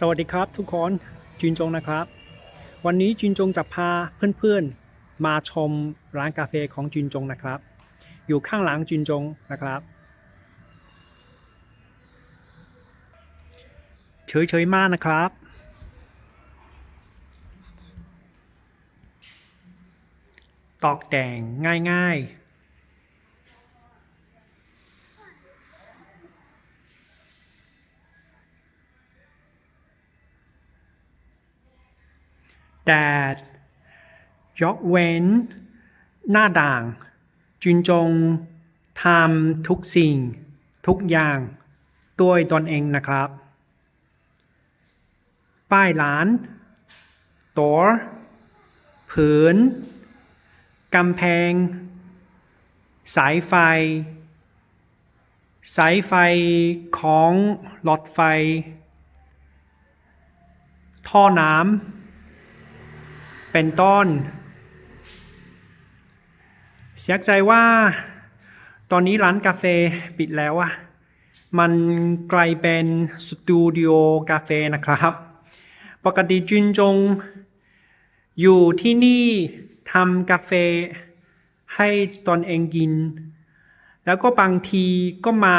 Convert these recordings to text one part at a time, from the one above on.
สวัสดีครับทุกคนจุนจงนะครับ วันนี้จุนจงจะพาเพื่อนๆ มาชมร้านกาแฟของจุนจงนะครับ อยู่ข้างหลังจุนจงนะครับเฉยๆมากนะครับ ตอกแต่งง่ายๆ แต่ยกเว้น หน้าด่าง จุนจงทำทุกสิ่ง ทุกอย่างด้วยตนเองนะครับ ป้ายร้านตัวผืนกำแพง สายไฟ สายไฟของหลอดไฟ ท่อน้ำ เป็นต้น เสียใจว่า ตอนนี้ร้านกาแฟปิดแล้วอะมันกลายเป็นสตูดิโอกาแฟนะครับ ปกติจุนจง อยู่ที่นี่ทำกาแฟให้ตนเองกิน แล้วก็บางทีก็มา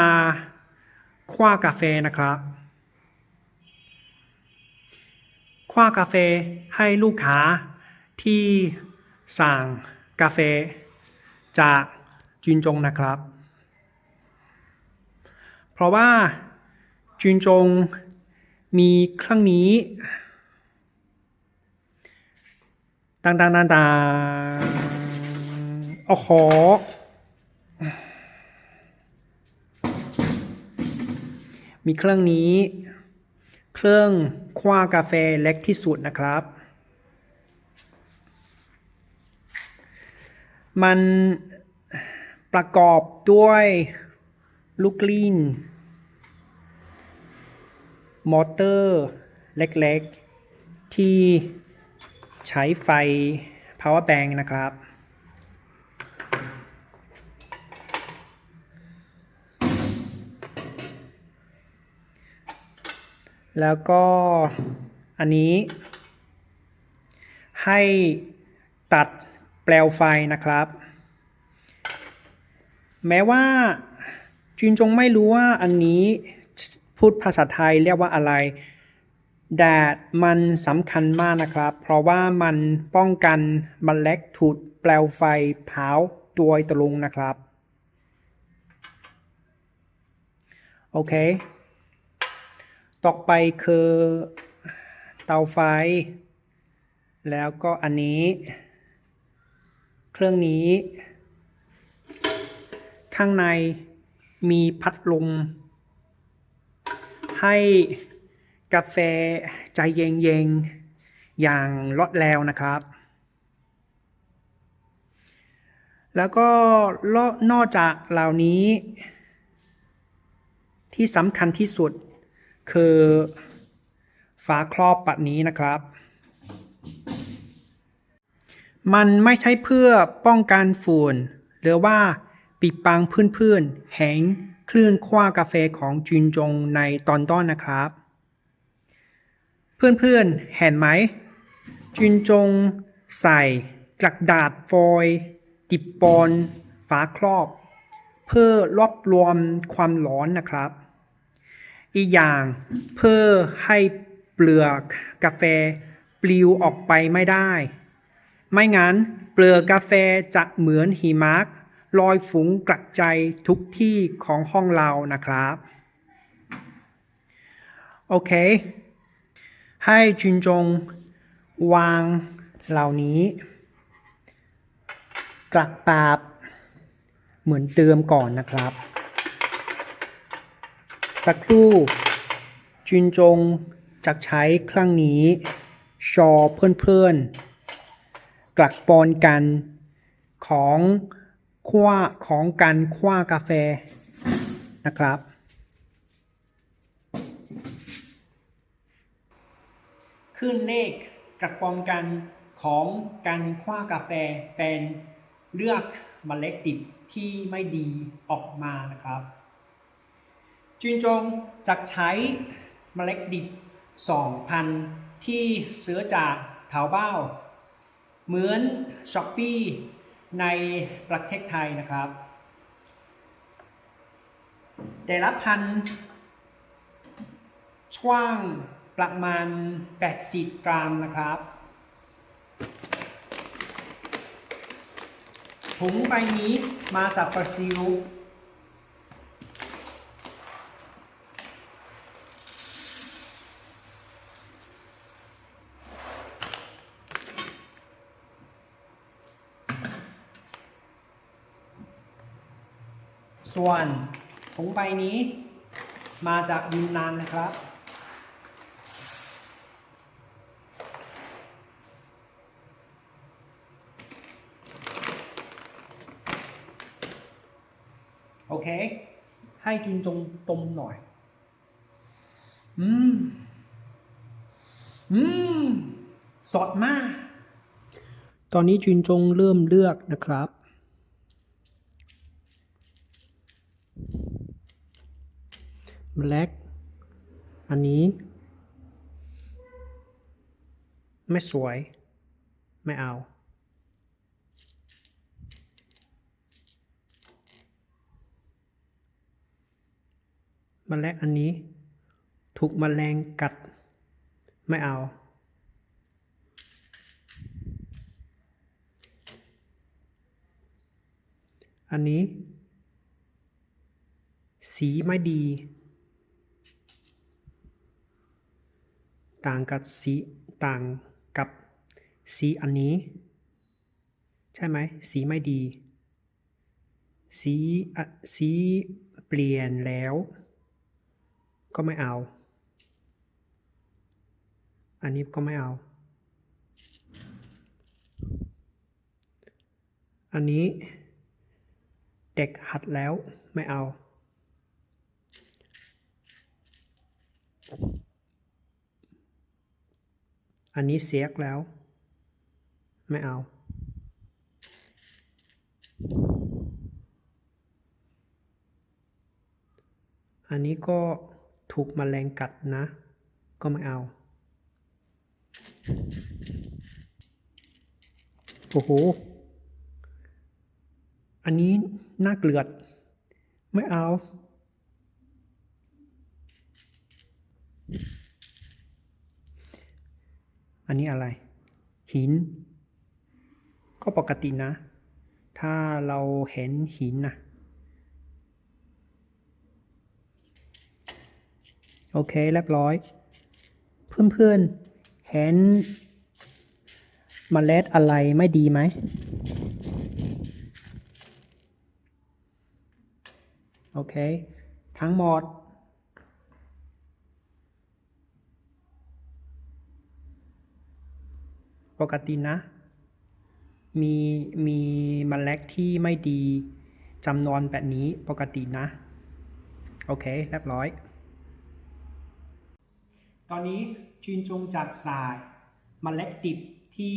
คว้ากาแฟนะครับคว้ากาแฟให้ลูกค้า ที่สั่งกาแฟจากจุนจงนะครับ เพราะว่าจุนจงมีเครื่องนี้ตังตังตังตังโอ้โหมีเครื่องนี้ เครื่องคว้ากาแฟเล็กที่สุดนะครับ มันประกอบด้วยลูกลีนมอเตอร์เล็กๆ ที่ใช้ไฟ power bank นะครับ แล้วก็อันนี้ให้ตัด เปลวไฟนะครับ แม้ว่าจุนจงไม่รู้ว่าอันนี้พูดภาษาไทยเรียกว่าอะไรแต่มันสำคัญมากนะครับ เพราะว่ามันป้องกันมแมลงถูดเปลวไฟเผาโดยตรงนะครับ โอเค ต่อไปคือเตาไฟ แล้วก็อันนี้ เครื่องนี้ ข้างในมีพัดลมให้กาแฟใจเย็นๆอย่างรวดแล้วนะครับ แล้วก็นอกจากเหล่านี้ ที่สำคัญที่สุดคือฝาครอบปัดนี้นะครับ มันไม่ใช่เพื่อป้องกันฝุ่นหรือว่าปิดบังเพื่อนๆแห่งคลื่นคว้ากาแฟของจุนจงในตอนต้นนะครับ เพื่อนๆเห็นไหม จุนจงใส่กระดาษฟอยล์ติดบนฝาครอบ เพื่อรวบรวมความร้อนนะครับ อีกอย่างเพื่อให้เปลือกกาแฟปลิวออกไปไม่ได้ ไม่งั้นเปลือกกาแฟจะเหมือนหิมะลอยฟุ้งกระจายทุกที่ของห้องเรานะครับ โอเค ให้จุนจงวางเหล่านี้ กลักปาบ เหมือนเติมก่อนนะครับ สักครู่จุนจงจะใช้เครื่องนี้ชอเพื่อนๆ กลักปอนกันของคว้าของการคว้ากาแฟนะครับ ขึ้นเลขกลักปอนกันของการคว้ากาแฟเป็นเลือกเมล็ดติดที่ไม่ดีออกมานะครับ จุนจงจะใช้เมล็ดดิบ2,000 ที่ซื้อจากเถาเบ้า เหมือน s h อ p e e ในประเทศไทยนะครับ แต่ละพันช่วงประมาณ 80 กรัมนะครับถุงใบนี้มาจากบราซิล ส่วนถุงใบนี้มาจากยูนนานนะครับ โอเค ให้จุนจงตมหน่อย อืม อืม สดมาก ตอนนี้จุนจงเริ่มเลือกนะครับ แบล็กอันนี้ ไม่สวย ไม่เอาแมลงอันนี้ ถูกแมลงกัด ไม่เอา อันนี้ สีไม่ดี ต่างกับสีต่างกับสีอันนี้ ใช่ไหมสีไม่ดี สีสีเปลี่ยนแล้ว ก็ไม่เอา อันนี้ก็ไม่เอา อันนี้เด็กหัดแล้วไม่เอา อันนี้เสียกแล้ว ไม่เอา อันนี้ก็ถูกมแมลงกัดนะ ก็ไม่เอา โอ้โห อันนี้น่าเกลือด ไม่เอา อันนี้อะไร หิน ก็ปกตินะ ถ้าเราเห็นหินนะโอเคเรียบร้อย เพื่อนๆ เห็นมเมล็ดอะไรไม่ดีไหมโอเค ทั้งหมด ปกตินะ มีมีมเมล็กที่ไม่ดีจำนวนแบบนี้ปกตินะ โอเคเรียบร้อย ตอนนี้จุนจงจัดสายมเมล็กติดที่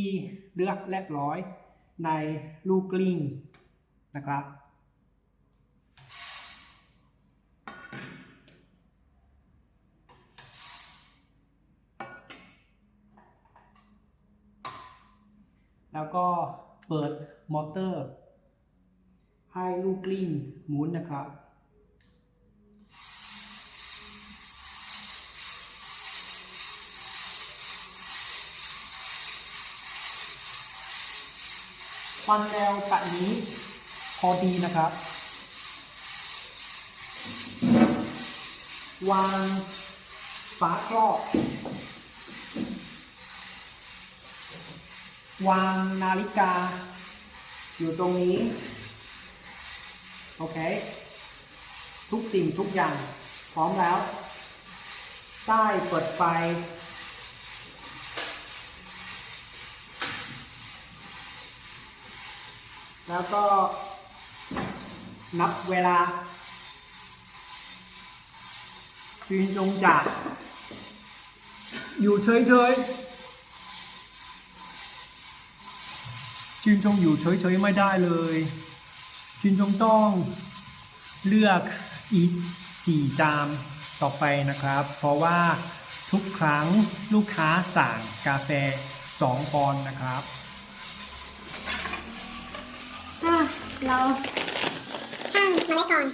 เลือกเรียบร้อยในลูกกลิ้งนะครับ แล้วก็เปิดมอเตอร์ให้ลูกกลิ้งหมุนนะครับ ความเร็วแบบนี้พอดีนะครับ วางฝาครอบ วางนาฬิกา อยู่ตรงนี้ โอเค ทุกสิ่งทุกอย่าง พร้อมแล้ว ใต้เปิดไฟ แล้วก็นับเวลายืนจงจักอยู่เฉยๆ จินจงอยู่เฉยๆไม่ได้เลยจินจงต้องเลือกอีกสี่จามต่อไปนะครับ เพราะว่าทุกครั้งลูกค้าสั่งกาแฟสองปอนนะครับเราตั้งมาได้ก่อน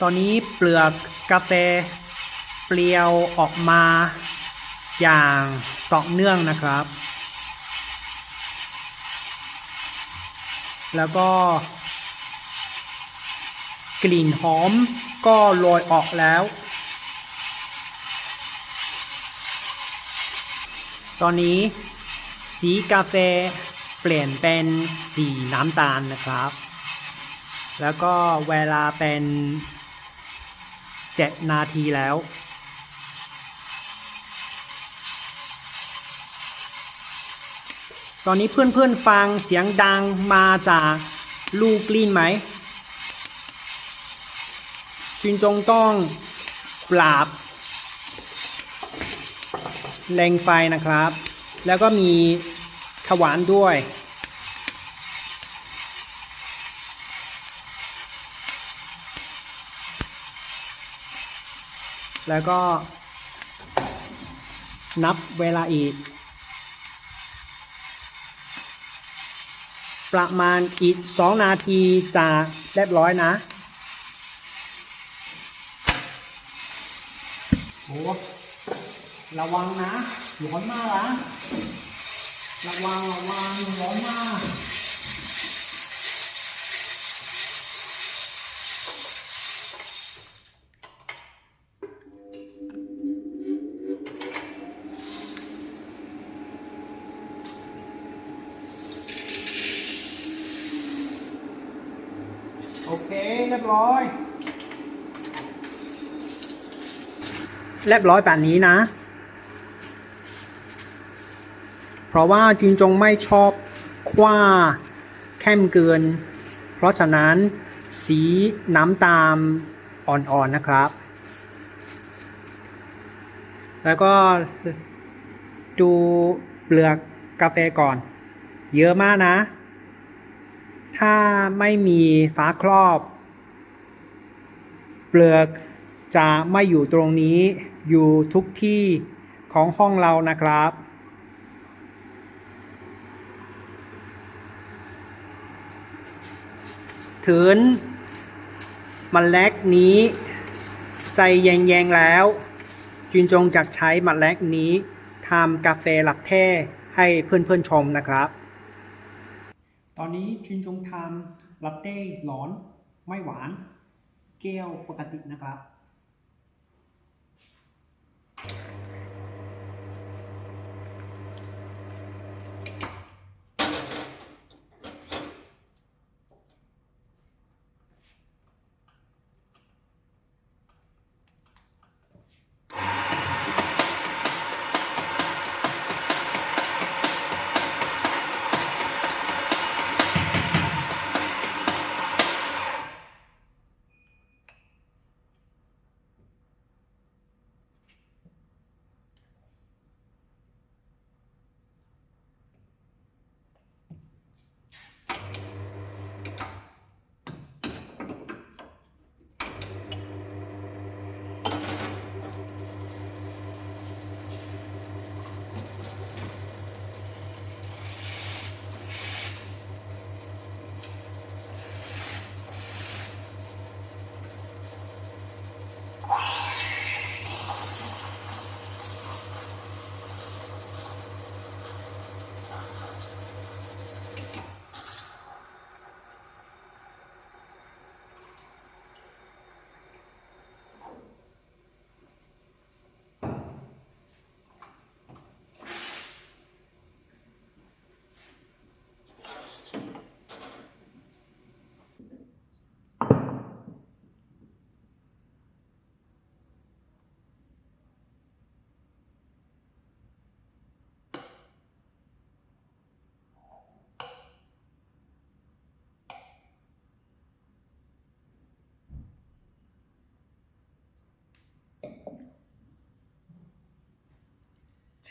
ตอนนี้เปลือกกาแฟเปลี่ยวออกมาอย่างต่อเนื่องนะครับ แล้วก็กลิ่นหอมก็โรยออกแล้ว ตอนนี้สีกาแฟเปลี่ยนเป็นสีน้ำตาลนะครับ แล้วก็เวลาเป็น เจ็ดนาทีแล้ว ตอนนี้เพื่อนๆฟังเสียงดังมาจากลูกลิ้นไหมจินจงต้องปราบแรงไฟนะครับ แล้วก็มีขวานด้วย แล้วก็ นับเวลาอีก ประมาณอีกสองนาทีจะเรียบร้อยนะโอ้ระวังนะร้อนมากนะระวังระวังร้อนมาก โอ เรียบร้อย เรียบร้อยแบบนี้นะ เพราะว่าจินจงไม่ชอบคว้าเข้มเกิน เพราะฉะนั้นสีน้ำตาลอ่อนๆนะครับ แล้วก็ดูเปลือกกาแฟก่อน เยอะมากนะ ถ้าไม่มีฟ้าครอบ เปลือกจะไม่อยู่ตรงนี้อยู่ทุกที่ของห้องเรานะครับ ถึงมันแลกนี้ ใจเย็นๆแล้ว จินจงจะใช้มันแลกนี้ทำกาแฟหลักแท้ให้เพื่อนๆชมนะครับ ตอนนี้จินจงทำลาเต้ร้อนไม่หวาน แก้วปกตินะครับ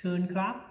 เชิญครับ